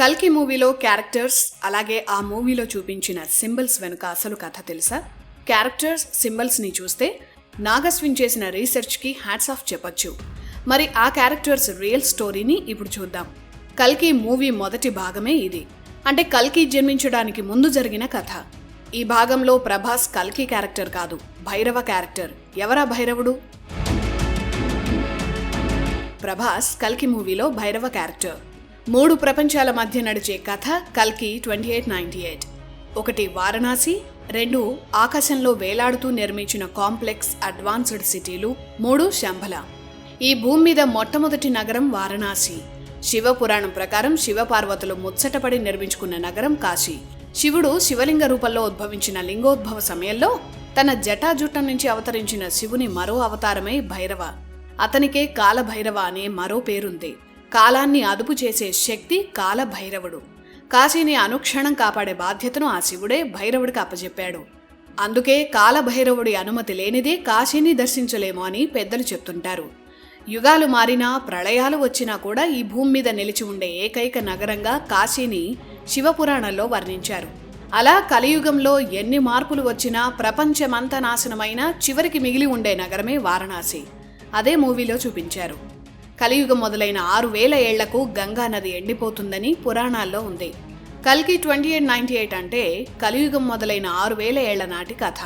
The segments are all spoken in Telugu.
కల్కి మూవీలో క్యారెక్టర్స్ అలాగే ఆ మూవీలో చూపించిన సింబల్స్ వెనుక అసలు కథ తెలుసా? క్యారెక్టర్స్ సింబల్స్ని చూస్తే నాగస్విన్ చేసిన రీసెర్చ్కి హ్యాట్స్ ఆఫ్ చెప్పొచ్చు. మరి ఆ క్యారెక్టర్స్ రియల్ స్టోరీని ఇప్పుడు చూద్దాం. కల్కి మూవీ మొదటి భాగమే ఇది. అంటే కల్కి జన్మించడానికి ముందు జరిగిన కథ. ఈ భాగంలో ప్రభాస్ కల్కి క్యారెక్టర్ కాదు భైరవ క్యారెక్టర్. ఎవరా భైరవుడు? ప్రభాస్ కల్కి మూవీలో భైరవ క్యారెక్టర్. మూడు ప్రపంచాల మధ్య నడిచే కథ కల్కి ట్వంటీ ఎయిట్ నైంటీ ఎయిట్. ఒకటి వారణాసి రెండు ఆకాశంలో వేలాడుతూ నిర్మించిన కాంప్లెక్స్ అడ్వాన్స్డ్ సిటీలు మూడు శంభల. ఈ భూమి మీద మొట్టమొదటి నగరం వారణాసి. శివ పురాణం ప్రకారం శివపార్వతులు ముచ్చటపడి నిర్మించుకున్న నగరం కాశీ. శివుడు శివలింగ రూపంలో ఉద్భవించిన లింగోద్భవ సమయంలో తన జటాజుట్టం నుంచి అవతరించిన శివుని మరో అవతారమై భైరవ. అతనికే కాలభైరవ అనే మరో పేరుంది. కాలాన్ని అదుపు చేసే శక్తి కాలభైరవుడు. కాశీని అనుక్షణం కాపాడే బాధ్యతను ఆ శివుడే భైరవుడికి అప్పజెప్పాడు. అందుకే కాలభైరవుడి అనుమతి లేనిదే కాశీని దర్శించలేము అని పెద్దలు చెప్తుంటారు. యుగాలు మారినా ప్రళయాలు వచ్చినా కూడా ఈ భూమి మీద నిలిచి ఉండే ఏకైక నగరంగా కాశీని శివపురాణంలో వర్ణించారు. అలా కలియుగంలో ఎన్ని మార్పులు వచ్చినా ప్రపంచమంతా నాశనమైనా చివరికి మిగిలి ఉండే నగరమే వారణాసి. అదే మూవీలో చూపించారు. కలియుగం మొదలైన ఆరు వేల ఏళ్ళకు గంగా నది ఎండిపోతుందని పురాణాల్లో ఉంది. కల్కి ట్వంటీ ఎయిట్ నైన్టీ ఎయిట్ అంటే కలియుగం మొదలైన ఆరు వేల ఏళ్ళ నాటి కథ.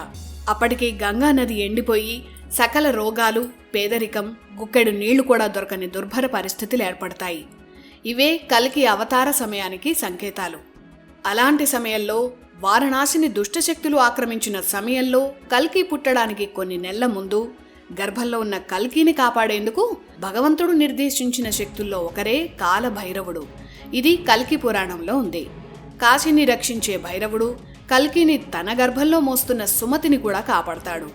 అప్పటికి గంగా నది ఎండిపోయి సకల రోగాలు పేదరికం గుక్కెడు నీళ్ళు కూడా దొరకని దుర్భర పరిస్థితులు ఏర్పడతాయి. ఇవే కల్కి అవతార సమయానికి సంకేతాలు. అలాంటి సమయంలో వారణాసిని దుష్టశక్తులు ఆక్రమించిన సమయంలో కల్కి పుట్టడానికి కొన్ని నెలల ముందు గర్భంలో ఉన్న కల్కిని కాపాడేందుకు భగవంతుడు నిర్దేశించిన శక్తుల్లో ఒకరే కాలభైరవుడు. ఇది కల్కి పురాణంలో ఉంది. కాశీని రక్షించే భైరవుడు కల్కిని తన గర్భంలో మోస్తున్న సుమతిని కూడా కాపాడతాడు.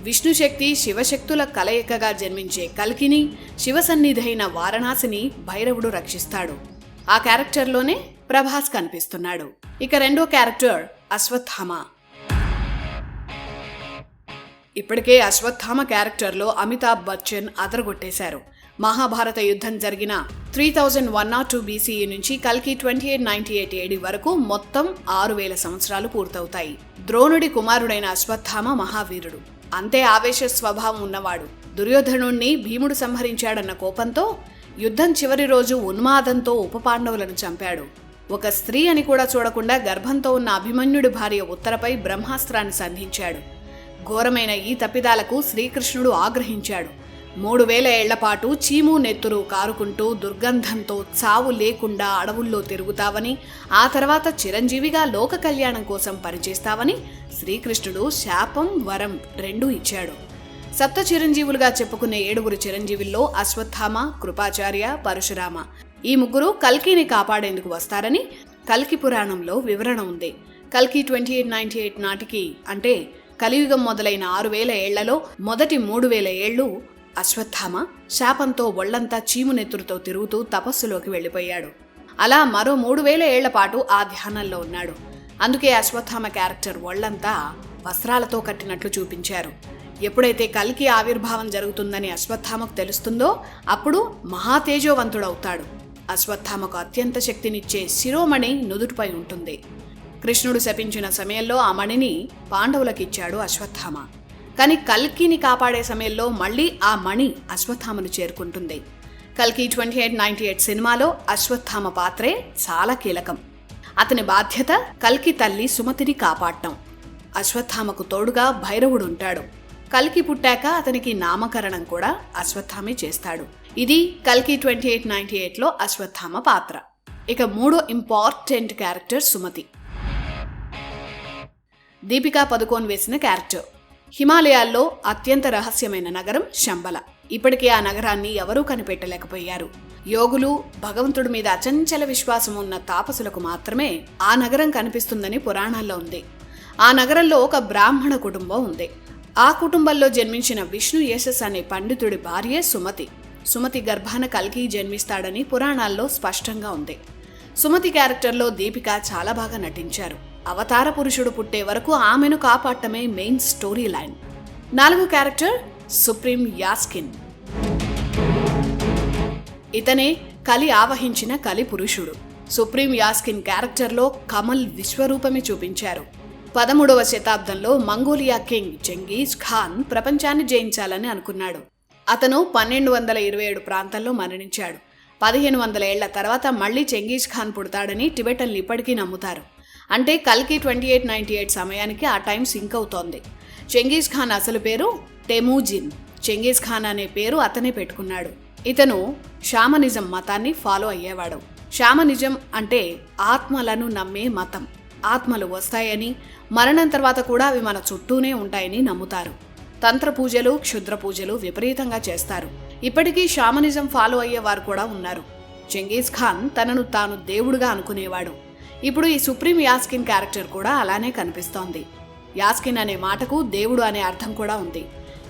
విష్ణుశక్తి శివశక్తుల కలయికగా జన్మించే కల్కిని శివసన్నిధైన వారణాసిని భైరవుడు రక్షిస్తాడు. ఆ క్యారెక్టర్లోనే ప్రభాస్ కనిపిస్తున్నాడు. ఇక రెండో క్యారెక్టర్ అశ్వత్థామ. ఇప్పటికే అశ్వత్థామ క్యారెక్టర్లో అమితాబ్ బచ్చన్ అదరగొట్టేశారు. మహాభారత యుద్ధం జరిగిన three thousand one not two BCE నుంచి కల్కి twenty eight ninety eight AD వరకు మొత్తం ఆరు వేల సంవత్సరాలు పూర్తవుతాయి. ద్రోణుడి కుమారుడైన అశ్వత్థామ మహావీరుడు. అంతే ఆవేశ స్వభావం ఉన్నవాడు. దుర్యోధనుణ్ణి భీముడు సంహరించాడన్న కోపంతో యుద్ధం చివరి రోజు ఉన్మాదంతో ఉపపాండవులను చంపాడు. ఒక స్త్రీ అని కూడా చూడకుండా గర్భంతో ఉన్న అభిమన్యుడి భార్య ఉత్తరపై బ్రహ్మాస్త్రాన్ని సంధించాడు. ఘోరమైన ఈ తప్పిదాలకు శ్రీకృష్ణుడు ఆగ్రహించాడు. మూడు వేల ఏళ్ళపాటు చీము నెత్తురు కారుకుంటూ దుర్గంధంతో చావు లేకుండా అడవుల్లో తిరుగుతావని ఆ తర్వాత చిరంజీవిగా లోక కళ్యాణం కోసం పనిచేస్తావని శ్రీకృష్ణుడు శాపం వరం రెండూ ఇచ్చాడు. సప్త చిరంజీవులుగా చెప్పుకునే ఏడుగురు చిరంజీవుల్లో అశ్వత్థామ కృపాచార్య పరశురామ ఈ ముగ్గురు కల్కిని కాపాడేందుకు వస్తారని కల్కి పురాణంలో వివరణ ఉంది. కల్కి ట్వంటీ ఎయిట్ నైన్టీ ఎయిట్ నాటికి అంటే కలియుగం మొదలైన ఆరు వేల ఏళ్ళలో మొదటి మూడు వేల ఏళ్ళు అశ్వత్థామ శాపంతో ఒళ్ళంతా చీమునెత్తురుతో తిరుగుతూ తపస్సులోకి వెళ్ళిపోయాడు. అలా మరో మూడు వేల ఏళ్ళ పాటు ఆ ధ్యానంలో ఉన్నాడు. అందుకే అశ్వత్థామ క్యారెక్టర్ ఒళ్ళంతా వస్త్రాలతో కట్టినట్లు చూపించారు. ఎప్పుడైతే కల్కి ఆవిర్భావం జరుగుతుందని అశ్వత్థామకు తెలుస్తుందో అప్పుడు మహాతేజోవంతుడవుతాడు. అశ్వత్థామకు అత్యంత శక్తినిచ్చే శిరోమణి నుదుటిపై ఉంటుంది. కృష్ణుడు శపించిన సమయంలో ఆ మణిని పాండవులకిచ్చాడు అశ్వత్థామ. కానీ కల్కిని కాపాడే సమయంలో మళ్ళీ ఆ మణి అశ్వత్థామను చేరుకుంటుంది. కల్కి ట్వంటీ ఎయిట్ నైన్టీ ఎయిట్ సినిమాలో అశ్వత్థామ పాత్రే చాలా కీలకం. అతని బాధ్యత కల్కి తల్లి సుమతిని కాపాడటం అశ్వత్థామకు తోడుగా భైరవుడు ఉంటాడు. కల్కి పుట్టాక అతనికి నామకరణం కూడా అశ్వత్థామే చేస్తాడు. ఇది కల్కి ట్వంటీ ఎయిట్ నైన్టీ ఎయిట్లో అశ్వత్థామ పాత్ర. ఇక మూడో ఇంపార్టెంట్ క్యారెక్టర్ సుమతి. దీపికా పదుకోన్ వేసిన క్యారెక్టర్. హిమాలయాల్లో అత్యంత రహస్యమైన నగరం శంబల. ఇప్పటికే ఆ నగరాన్ని ఎవరూ కనిపెట్టలేకపోయారు. యోగులు భగవంతుడి మీద అచంచల విశ్వాసం ఉన్న తాపసులకు మాత్రమే ఆ నగరం కనిపిస్తుందని పురాణాల్లో ఉంది. ఆ నగరంలో ఒక బ్రాహ్మణ కుటుంబం ఉంది. ఆ కుటుంబంలో జన్మించిన విష్ణు యశస్ అనే పండితుడి భార్యే సుమతి. సుమతి గర్భాన కల్కి జన్మిస్తాడని పురాణాల్లో స్పష్టంగా ఉంది. సుమతి క్యారెక్టర్లో దీపిక చాలా బాగా నటించారు. అవతార పురుషుడు పుట్టే వరకు ఆమెను కాపాడటమే మెయిన్ స్టోరీ లైన్ నాలుగు క్యారెక్టర్ సుప్రీం యాస్కిన్ ఇతనే కలి ఆవహించిన కలి పురుషుడు. సుప్రీం యాస్కిన్ క్యారెక్టర్లో కమల్ విశ్వరూపమే చూపించారు. పదమూడవ శతాబ్దంలో మంగోలియా కింగ్ చెంగీజ్ ఖాన్ ప్రపంచాన్ని జయించాలని అనుకున్నాడు. అతను పన్నెండు వందల ఇరవై ఏడు ప్రాంతంలో మరణించాడు. పదిహేను వందల ఏళ్ళ తర్వాత మళ్ళీ చెంగీజ్ ఖాన్ పుడతాడని టిబెటన్లు ఇప్పటికీ నమ్ముతారు. అంటే కల్కి ట్వంటీ ఎయిట్ నైంటీ ఎయిట్ సమయానికి ఆ టైం సింక్ అవుతోంది. చెంగీజ్ ఖాన్ అసలు పేరు టెమూజిన్. చెంగీజ్ ఖాన్ అనే పేరు అతనే పెట్టుకున్నాడు. ఇతను షామనిజం మతాన్ని ఫాలో అయ్యేవాడు. షామనిజం అంటే ఆత్మలను నమ్మే మతం. ఆత్మలు వస్తాయని మరణం తర్వాత కూడా అవి మన చుట్టూనే ఉంటాయని నమ్ముతారు. తంత్ర పూజలు క్షుద్ర పూజలు విపరీతంగా చేస్తారు. ఇప్పటికీ షామనిజం ఫాలో అయ్యేవారు కూడా ఉన్నారు. చెంగీజ్ ఖాన్ తనను తాను దేవుడుగా అనుకునేవాడు. ఇప్పుడు ఈ సుప్రీం యాస్కిన్ క్యారెక్టర్ కూడా అలానే కనిపిస్తోంది. యాస్కిన్ అనే మాటకు దేవుడు అనే అర్థం కూడా ఉంది.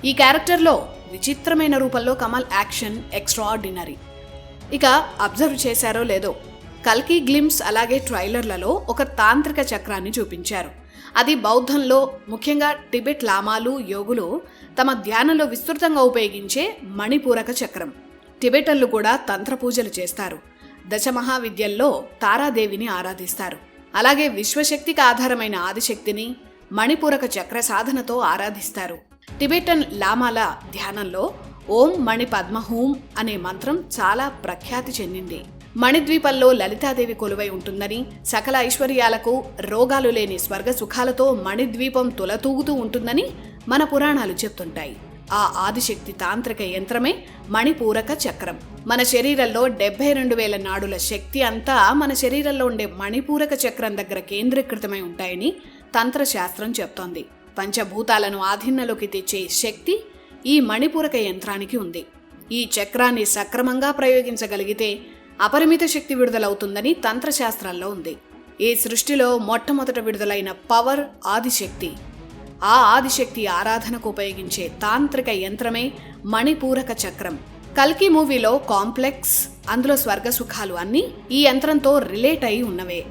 ఈ క్యారెక్టర్లో విచిత్రమైన రూపంలో కమల్ యాక్షన్ ఎక్స్ట్రాఆర్డినరీ ఇక అబ్జర్వ్ చేశారో లేదో కల్కి గ్లిమ్స్ అలాగే ట్రైలర్లలో ఒక తాంత్రిక చక్రాన్ని చూపించారు. అది బౌద్ధంలో ముఖ్యంగా టిబెట్ లామాలు యోగులు తమ ధ్యానంలో విస్తృతంగా ఉపయోగించే మణిపూరక చక్రం. టిబెటన్లు కూడా తంత్ర పూజలు చేస్తారు. దశమహావిద్యల్లో తారాదేవిని ఆరాధిస్తారు. అలాగే విశ్వశక్తికి ఆధారమైన ఆదిశక్తిని మణిపూరక చక్ర సాధనతో ఆరాధిస్తారు. టిబెటన్ లామాల ధ్యానంలో ఓం మణి పద్మహూం అనే మంత్రం చాలా ప్రఖ్యాతి చెందింది. మణిద్వీపంలో లలితాదేవి కొలువై ఉంటుందని సకల ఐశ్వర్యాలకు రోగాలు లేని స్వర్గ సుఖాలతో మణిద్వీపం తులతూగుతూ ఉంటుందని మన పురాణాలు చెప్తుంటాయి. ఆ ఆదిశక్తి తాంత్రిక యంత్రమే మణిపూరక చక్రం. మన శరీరంలో డెబ్బై రెండు వేల నాడుల శక్తి అంతా మన శరీరంలో ఉండే మణిపూరక చక్రం దగ్గర కేంద్రీకృతమై ఉంటాయని తంత్రశాస్త్రం చెప్తోంది. పంచభూతాలను ఆధీనంలోకి తెచ్చే శక్తి ఈ మణిపూరక యంత్రానికి ఉంది. ఈ చక్రాన్ని సక్రమంగా ప్రయోగించగలిగితే అపరిమిత శక్తి విడుదలవుతుందని తంత్రశాస్త్రంలో ఉంది. ఈ సృష్టిలో మొట్టమొదట విడుదలైన పవర్ ఆదిశక్తి. ఆ ఆదిశక్తి ఆరాధనకు ఉపయోగించే తాంత్రిక యంత్రమే మణిపూరక చక్రం. కల్కి మూవీలో కాంప్లెక్స్ అందులో స్వర్గ సుఖాలు అన్నీ ఈ యంత్రంతో రిలేట్ అయి ఉన్నవే.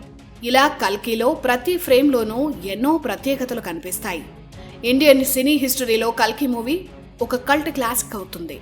ఇలా కల్కిలో ప్రతి ఫ్రేమ్లోనూ ఎన్నో ప్రత్యేకతలు కనిపిస్తాయి. ఇండియన్ సినీ హిస్టరీలో కల్కి మూవీ ఒక కల్ట్ క్లాసిక్ అవుతుంది.